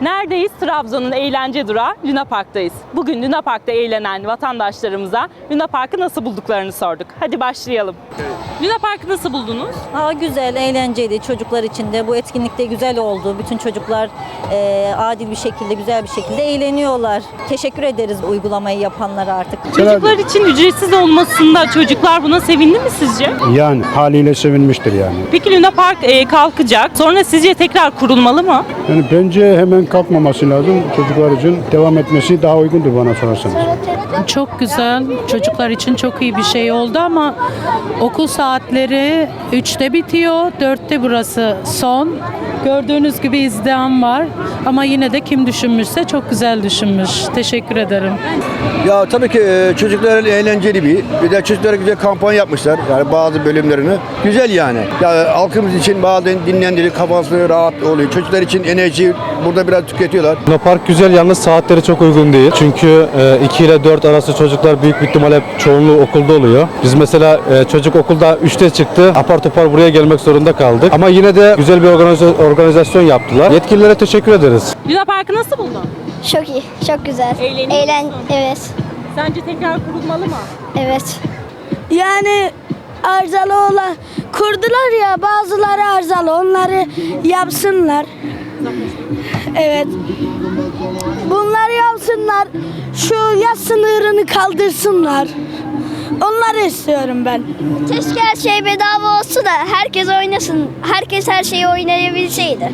Neredeyiz? Trabzon'un eğlence durağı Luna Park'tayız. Bugün Luna Park'ta eğlenen vatandaşlarımıza Luna Park'ı nasıl bulduklarını sorduk. Hadi başlayalım. Luna Park'ı nasıl buldunuz? Aa, güzel, eğlenceli çocuklar için de bu etkinlikte güzel oldu. Bütün çocuklar e, adil bir şekilde, güzel bir şekilde eğleniyorlar. Teşekkür ederiz uygulamayı yapanlara artık. Çocuklar için ücretsiz olmasında çocuklar buna sevindi mi sizce? Yani haliyle sevinmiştir yani. Peki Luna Park e, kalkacak. Sonra sizce tekrar kurulmalı mı? Yani bence hemen kalkmaması lazım. Çocuklar için devam etmesi daha uygundur bana sorarsanız. Çok güzel. Çocuklar için çok iyi bir şey oldu ama okul saatleri 3'te bitiyor. 4'te burası son. Gördüğünüz gibi izdiham var. Ama yine de kim düşünmüşse çok güzel düşünmüş. Teşekkür ederim. Ya tabii ki e, çocukların eğlenceli bir. Bir de çocuklara güzel kampanya yapmışlar. Yani bazı bölümlerini. Güzel yani. Ya halkımız için bazen dinlendirici, kafası rahat oluyor. Çocuklar için enerji burada biraz tüketiyorlar. Luna Park güzel yalnız saatleri çok uygun değil. Çünkü 2 ile 4 arası çocuklar büyük bir ihtimalle çoğunluğu okulda oluyor. Biz mesela e, çocuk okulda 3'te çıktı. Apar topar buraya gelmek zorunda kaldık. Ama yine de güzel bir organiza- organizasyon yaptılar. Yetkililere teşekkür ederiz. Luna Park'ı nasıl buldun? Çok iyi, çok güzel. Eğleniyor Eğlen, musun? evet, Sence tekrar kurulmalı mı? evet. Yani arızalı olan kurdular ya bazıları arızalı onları yapsınlar. Evet. Bunları yapsınlar. Şu yaş sınırını kaldırsınlar. Onları istiyorum ben. Keşke her şey bedava olsa da herkes oynasın. Herkes her şeyi oynayabilseydi.